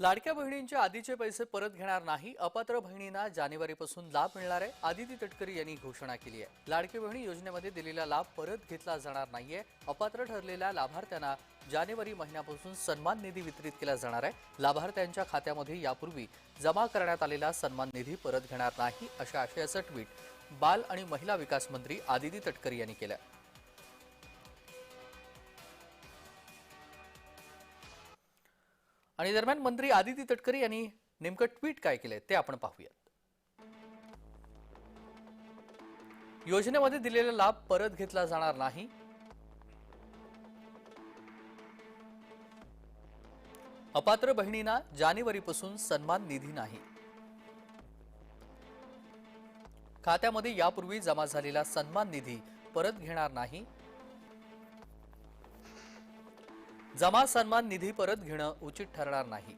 लाडक्या बहिणींचे आधीचे पैसे परत घेणार नाही अपात्र बहिणींना जानेवारीपासून लाभ मिळणार आहे आदिती तटकरी यांनी घोषणा केली आहे. लाडकी बहिणी योजनेमध्ये दिलेला लाभ परत घेतला जाणार नाहीये अपात्र ठरलेल्या लाभार्थ्यांना जानेवारी महिन्यापासून सन्मान निधी वितरित केला जाणार आहे. लाभार्थ्यांच्या खात्यामध्ये यापूर्वी जमा करण्यात आलेला सन्मान निधी परत घेणार नाही अशा आशयाचं ट्विट बाल आणि महिला विकास मंत्री आदिती तटकरी यांनी केलं आणि दरम्यान मंत्री आदिती तटकरे यांनी नेमकं ट्विट काय केलंय ते आपण पाहूयात. योजनेमध्ये दिलेला लाभ परत घेतला जाणार नाही. अपात्र बहिणींना जानेवारीपासून सन्मान निधी नाही. खात्यामध्ये यापूर्वी जमा झालेला सन्मान निधी परत घेणार नाही. जमा सन्मान निधी परत घेणं उचित ठरणार नाही.